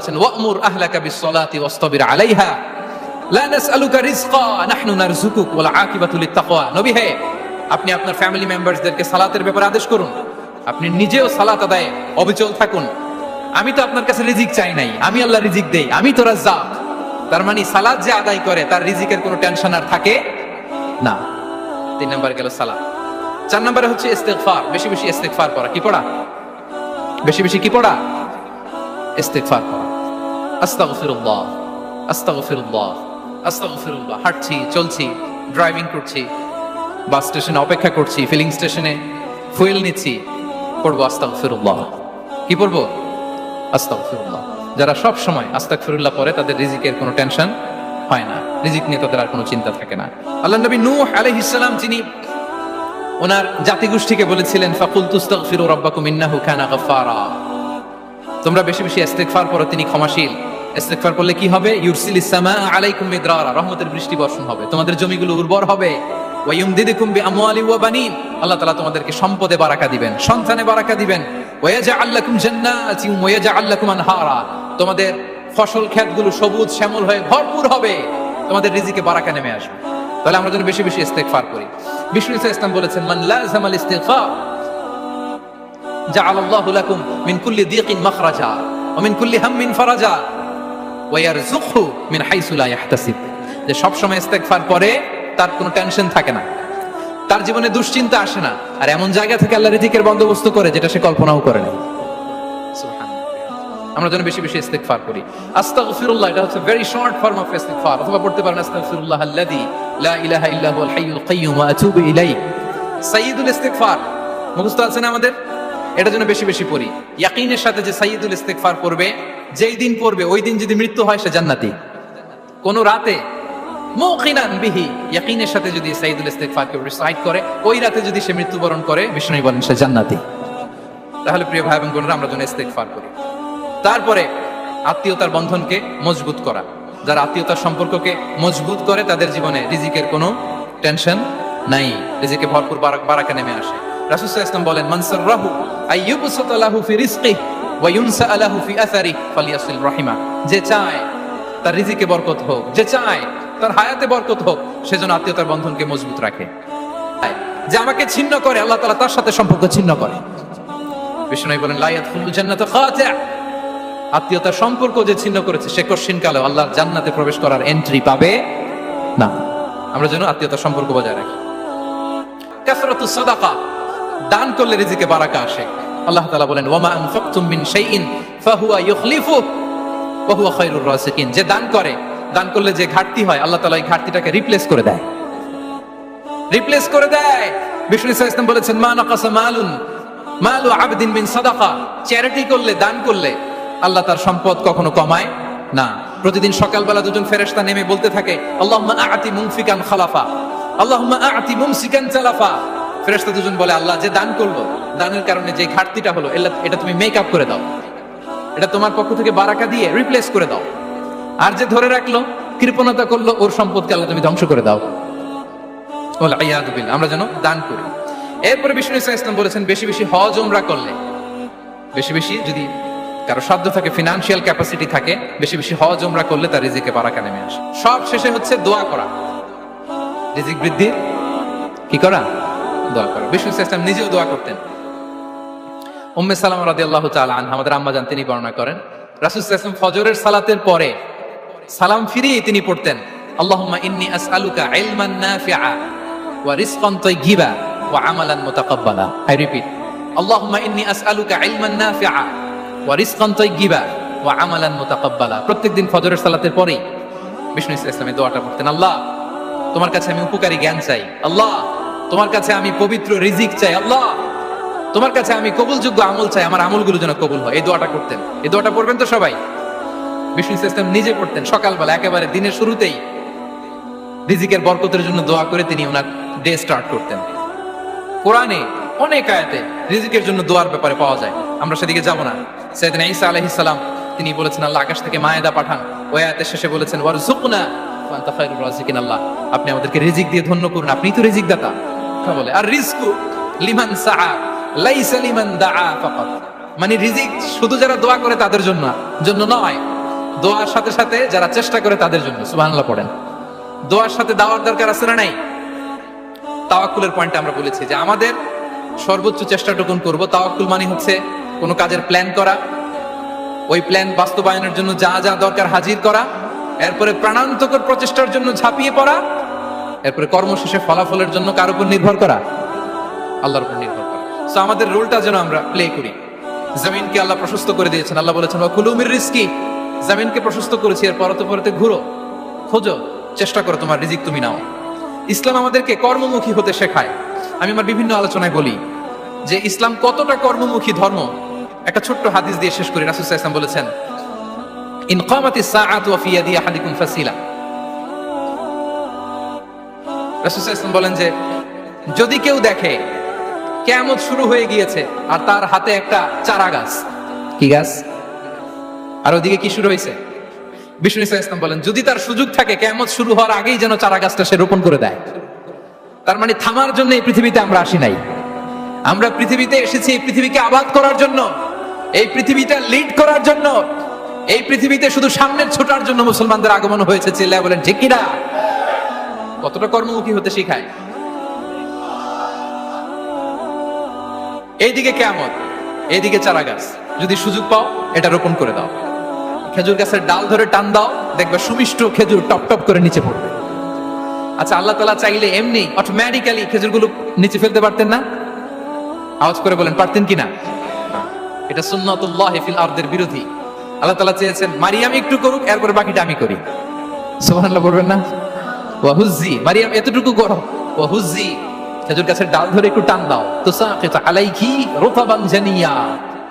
বলছেন, ওয়ামুর আহলাকা বিসসালাতি ওয়াসতাবির আলাইহা। লা নাসআলুকা রিজকা, নাহনু ওয়াল নবী হে, আপনি আপনার ফ্যামিলি মেম্বারসদেরকে সালাতের ব্যাপারে আদেশ করুন। আপনি নিজেও সালাত আদায়ে অবিচল থাকুন। আমি তো আপনার কাছে রিজিক চাই নাই। আমি আল্লাহ রিজিক দেই। আমি তো রাজ্জাক। তার মানে যে আদায় করে, তার রিজিকের কোনো টেনশন আর থাকে না। তিন নাম্বার গেল চার নম্বরে হচ্ছে ইস্তেগফার। বেশি বেশি করা কি পড়া? বেশি বেশি কি পড়া? ইস্তেগফার করা আস্তাগফিরুল্লাহ আস্তাগফিরুল্লাহ আস্তাগফিরুল্লাহ। হাঁটছি, চলছি ড্রাইভিং করছি বাস স্টেশনে অপেক্ষা করছি ফিলিং স্টেশনে ফুয়েল নিচ্ছি, পড়ব আস্তাগফিরুল্লাহ। কি পড়ব? আস্তাগফিরুল্লাহ। যারা সব সময় আস্তাগফিরুল্লাহ পড়ে, তাদের রিজিকের কোনো টেনশন হয় না। রিজিক নিয়ে তাদের আর কোনো চিন্তা থাকে না। আল্লাহ নবী নূহ আলাইহিস যিনি ওনার জাতিগোষ্ঠীকে বলেছিলেন ফাকুল তুস্তাগফিরু রাব্বাকুম ইন্নাহু কানা গাফফারা। তোমরা বেশি বেশি ইস্তেগফার করো তিনি ক্ষমাশীল। ইস্তেগফার করলে কি হবে? ইউরসিল ইসসামা আলাইকুম মিদরারা, রহমতের বৃষ্টি বর্ষণ হবে। তোমাদের জমিগুলো উর্বর হবে। ওয়া বিআমওয়ালি ওয়া বানিন। আল্লাহ তাআলা তোমাদেরকে সম্পদে বারাকা দিবেন, সন্তানে বারাকা দিবেন। ওয়া ওয়া আনহারা। তোমাদের ফসল ক্ষেতগুলো সবুজ শ্যামল হয়ে ভরপুর হবে। তোমাদের রিজিকে বারাকা নেমে আসবে। তাহলে আমরা যেন বেশি বেশি ইস্তেগফার করি। বিশ্ব ইসলাম বলেছেন, মান লাজামাল ইস্তেগফার জাআলাল্লাহু লাকুম মিন কুল্লি মাখরাজা, ওয়া মিন কুল্লি হাম্মিন ফারাজা। ওয়ার জুখু মিন হাইসুলা ইয়াহতাসিব। যে সবসময় ইস্তেগফার পরে তার কোনো টেনশন থাকে না। তার জীবনে দুশ্চিন্তা আসে না। আর এমন জায়গা থেকে আল্লাহ রিজিকের বন্দোবস্ত করে যেটা সে কল্পনাও করে না। আমরা যেন বেশি বেশি ইস্তেগফার করি। আস্তাগফিরুল্লাহ, এটা হচ্ছে ভেরি শর্ট ফর্ম অফ ইস্তেগফার। অথবা পড়তে পারেন, আস্তাগফিরুল্লাহ আল্লাযী লা ইলাহা ইল্লা হুয়াল হাইয়ুল কাইয়্যুম ওয়া আতুবু ইলাইহি। সাইয়্যিদুল ইস্তেগফার। মুখস্থ আছে না আমাদের? এটা যেন বেশি বেশি পড়ি। ইয়াকিনের সাথে যে সাইয়্যিদুল ইস্তেগফার করবে যেই দিন পড়বে, ওই দিন যদি মৃত্যু হয়, সে জান্নাতি। কোন রাতে সাথে যদি রিসাইট করে, ওই রাতে যদি সে মৃত্যুবরণ করে বিষ্ণু বলেন সে জান্নাতি। তাহলে প্রিয় ভাই আমরা যেন করি। তারপরে, আত্মীয়তার বন্ধনকে মজবুত করা। যারা আত্মীয়তার সম্পর্ককে মজবুত করে, তাদের জীবনে রিজিকের কোনো টেনশন নাই। রিজিকে ভরপুর বারাক নেমে আসে। রাসূল ওয়াসাল্লাম বলেন মানসার রাহু ফি রিজকি ওয়া ইউনসা লাহু ফি আসারি ফালিয়াসিল রাহিমা। যে চায় তার রিজিকে বরকত হোক, যে চায় তার হায়াতে বরকত হোক সেজন্য আত্মীয়তার বন্ধনকে মজবুত রাখে। যে আমাকে ছিন্ন করে, আল্লাহ তাআলা তার সাথে সম্পর্ক ছিন্ন করে। বিষ্ণু বলেন লাইয়াত ফুল জান্নাত খাতিআ। আত্মীয়তার সম্পর্ক যে ছিন্ন করেছে, সে কশিন কালে আল্লাহর জান্নাতে প্রবেশ করার এন্ট্রি পাবে না। আমরা যেন আত্মীয়তার সম্পর্ক বজায় রাখি। কাসরাতু সাদাকা, দান করলে রিজিকে বারাকা আসে। আল্লাহ তাআলা বলেন ওয়ামা আনফাকতুম মিন শাইইন ফাহুয়া ইউখলিফু ওয়া হুয়া খায়রুর রাসিকিন। যে দান করে, দান করলে যে ঘাটতি হয়, আল্লাহ তাআলা এই ঘাটতিটাকে রিপ্লেস করে দেয়। রিপ্লেস করে দেয়। বলেছেন, মা নাকাসা মালুন, মালু আবদিন বিন সাদাকা। চ্যারিটি করলে, দান করলে আল্লাহ তার সম্পদ কখনো কমায় না। প্রতিদিন সকালবেলা দুজন ফেরেশতা নেমে বলতে থাকে, আল্লাহুম্মা আতি মুনফিকান খালাফা। আল্লাহুম্মা আতি মুমসিকান চালাফা ফেরেশতা দুজন বলে, আল্লাহ, যে দান করল দানের কারণে যে ঘাটতিটা হলো এটা তুমি মেক করে দাও। এটা তোমার পক্ষ থেকে বারাকা দিয়ে রিপ্লেস করে দাও। আর যে ধরে রাখল, কৃপণতা করল, ওর সম্পদকে আল্লাহ তুমি ধ্বংস করে দাও। আমরা যেন দান করি। এরপরে বিষ্ণু ইসা ইসলাম বলেছেন, বেশি বেশি হজ, উমরা করলে। বেশি বেশি যদি কারও সাধ্য থাকে ফিনান্সিয়াল ক্যাপাসিটি থাকে, বেশি বেশি হজ, উমরা করলে তার রিজিকে বারাকা নেমে আসে। সব শেষে হচ্ছে দোয়া করা। রিজিক বৃদ্ধির কি করা? দোয়া করা। বিষ্ণু ইসলাম নিজেও দোয়া করতেন। উম্মে সালাম রাদিয়াল্লাহু তাআলা আনহা, আমাদের আম্মা জান তিনি বর্ণনা করেন, রাসূল ওয়াসাল্লাম ফজরের সালাতের পরে সালাম ফিরিয়ে তিনি পড়তেন ইন্নী নাফিআ ওয়া ওয়া আমালান মুতাকাব্বালা। আই রিপিট আল্লাহুম্মা ইন্নী আসআলুকা ইলমান নাফিআ ওয়া ওয়া আমালান মুতাকাব্বালা। প্রত্যেকদিন ফজরের সালাতের পরেই বিষ্ণু দোয়াটা পড়তেন, আল্লাহ, তোমার কাছে আমি উপকারী জ্ঞান চাই। আল্লাহ তোমার কাছে আমি পবিত্র রিজিক চাই, আল্লাহ। তোমার কাছে আমি কবুলযোগ্য আমল চাই, আমার আমলগুলো যেন কবুল হয়। এই দোয়াটা করতেন। এই দোয়াটা পড়বেন তো সবাই? বিষ্ণু ইসলাম নিজে পড়তেন। সকালবেলা, একেবারে দিনের শুরুতেই রিজিকের বরকতের জন্য দোয়া করে তিনি ওনার ডে স্টার্ট করতেন। কোরআনে অনেক আয়াতে রিজিকের জন্য দোয়ার ব্যাপারে পাওয়া যায়। আমরা সেদিকে যাব না। সেদিন ঈসা আলাইহিস সালাম, তিনি বলেছেন, আল্লাহ আকাশ থেকে মায়েদা পাঠান। ওই আয়াতের শেষে বলেছেন ওয়ারজুকনা ওয়া আনতা খায়রুর রাজিকিন আল্লাহ। আপনি আমাদেরকে রিজিক দিয়ে ধন্য করুন। আপনি তো রিজিক দাতা কথা বলে। আর রিজকু, লিমান সাআ, লাইসা লিমান দাআ ফাকাত মানে রিজিক শুধু যারা দোয়া করে তাদের জন্য জন্য নয়, দোয়ার সাথে সাথে যারা চেষ্টা করে তাদের জন্য, সুবহানাল্লাহ পড়েন। দোয়ার সাথে দাওয়ার দরকার আছে না নাই? তাওয়াক্কুলের পয়েন্টে আমরা বলেছি যে আমাদের সর্বোচ্চ চেষ্টাটুকুন করব। তাওয়াক্কুল মানে হচ্ছে কোনো কাজের প্ল্যান করা, ওই প্ল্যান বাস্তবায়নের জন্য যা যা দরকার হাজির করা, এরপরে প্রাণান্তকর প্রচেষ্টার জন্য ঝাঁপিয়ে পড়া এরপরে কর্মশেষে ফলাফলের জন্য কার উপর নির্ভর করা? আল্লাহর উপর নির্ভর করা। সো আমাদের রোলটা যেন আমরা প্লে করি। জমিনকে আল্লাহ প্রশস্ত করে দিয়েছেন। আল্লাহ বলেছেন কুলুমির রিস্কি। জমিনকে প্রশস্ত করেছি এর পরতে পরতে ঘুরো, খোঁজো, চেষ্টা করো, তোমার রিজিক তুমি নাও। ইসলাম আমাদেরকে কর্মমুখী হতে শেখায়। আমি আমার বিভিন্ন আলোচনায় বলি যে, ইসলাম কতটা কর্মমুখী ধর্ম? একটা ছোট্ট হাদিস দিয়ে শেষ করি। রাসুল ইসলাম বলেছেন, ইন কামাতি সাআত ওয়া ফি ইয়াদি আহাদিকুম ফাসিলা। বলেন যে, যদি কেউ দেখে কেয়ামত শুরু হয়ে গিয়েছে আর তার হাতে একটা চারা গাছ, কি গাছ? আর ওদিকে কি শুরু হয়েছে? বিষ্ণু ইসলাম বলেন, যদি তার সুযোগ থাকে কেমন শুরু হওয়ার আগেই যেন চারা গাছটা সে রোপণ করে দেয়। তার মানে থামার জন্য এই পৃথিবীতে আমরা আসি নাই। আমরা পৃথিবীতে এসেছি, এই পৃথিবীকে আবাদ করার জন্য, এই পৃথিবীটা লিড করার জন্য, এই পৃথিবীতে শুধু সামনের ছোটার জন্য মুসলমানদের আগমন হয়েছে, চিল্লায় বলেন, ঠিক কিনা কতটা কর্মমুখী হতে শিখায়? এইদিকে কেমন এইদিকে চারা গাছ যদি সুযোগ পাও, এটা রোপণ করে দাও। খেজুর গাছের ডাল ধরে টান দাও, দেখবে সুমিষ্ট খেজুর টপ টপ করে নিচে পড়বে। আচ্ছা আল্লাহ তালা চাইলে এমনি অটোমেটিক্যালি খেজুরগুলো নিচে ফেলতে পারতেন না? আওয়াজ করে বলেন, পারতেন কি না এটা সুন্নতুল্লাহ ফিল আরদের বিরোধী। আল্লাহ তালা চেয়েছেন, মারিয়াম একটু করুক, এরপরে বাকিটা আমি করি। সুবহানাল্লাহ বলবেন না? ওয়াহুজ্জি, মারিয়াম, এতটুকু করো ওয়াহুজ্জি, খেজুর গাছের ডাল ধরে একটু টান দাও। তো আলাইকি রোফাবান জানিয়া।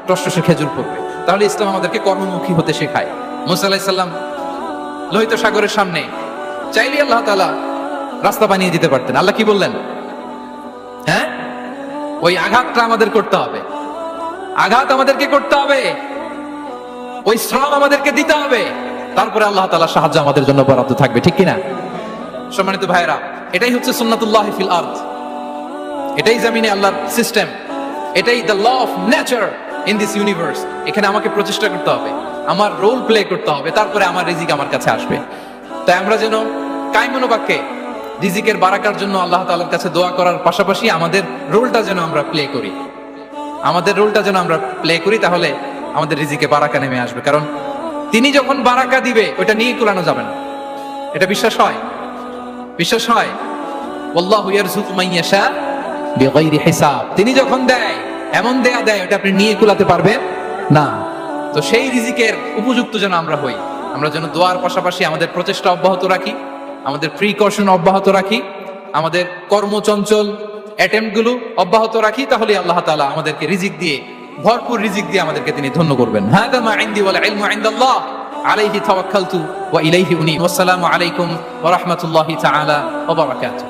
টসটসে খেজুর পড়বে তাহলে ইসলাম আমাদেরকে কর্মমুখী হতে শেখায়। মুসা আলাহিসাল্লাম লোহিত সাগরের সামনে চাইলে আল্লাহ তালা রাস্তা বানিয়ে দিতে পারতেন। আল্লাহ কি বললেন? হ্যাঁ? ওই আঘাতটা আমাদের করতে হবে। আঘাত আমাদেরকে করতে হবে। ওই শ্রম আমাদেরকে দিতে হবে। তারপরে আল্লাহ তালা সাহায্য আমাদের জন্য বরাদ্দ থাকবে। ঠিক কিনা? সম্মানিত ভাইরা এটাই হচ্ছে সুন্নাতুল্লাহ ফিল আর্থ এটাই জামিনে আল্লাহর সিস্টেম এটাই the law of nature in this universe এখানে আমাকে প্রচেষ্টা করতে হবে, আমার রোল প্লে করতে হবে, তারপরে আমার রিজিক আমার কাছে আসবে। তাই আমরা যেন কায়মনোবাক্যে রিজিকের বারাকার জন্য আল্লাহ তালার কাছে দোয়া করার পাশাপাশি আমাদের রোলটা যেন আমরা প্লে করি। আমাদের রোলটা যেন আমরা প্লে করি, তাহলে আমাদের রিজিকে বারাকা নেমে আসবে। কারণ তিনি যখন বারাকা দিবে ওটা নিয়ে কুলানো যাবে না। এটা বিশ্বাস হয়? বিশ্বাস হয়? হিসাব। তিনি যখন দেয়, এমন দেয়া দেয়, ওটা আপনি নিয়ে কুলাতে পারবেন? না। তো সেই রিজিকের উপযুক্ত যেন আমরা হই। আমরা যেন দোয়ার পাশাপাশি আমাদের প্রচেষ্টা অব্যাহত রাখি, আমাদের প্রিকশন অব্যাহত রাখি, আমাদের কর্মচঞ্চল অ্যাটেম্পগুলো অব্যাহত রাখি তাহলে আল্লাহ তাআলা আমাদেরকে রিজিক দিয়ে, ভরপুর রিজিক দিয়ে আমাদেরকে তিনি ধন্য করবেন। হাদা মা ইনদি ওয়াল ইলমু ইনদাল্লাহ আলাইহি তাওয়াক্কালতু ওয়া ইলাইহি উনি ওয়াসসালামু আলাইকুম ওয়া রাহমাতুল্লাহি তাআলা ওয়া বারাকাতুহু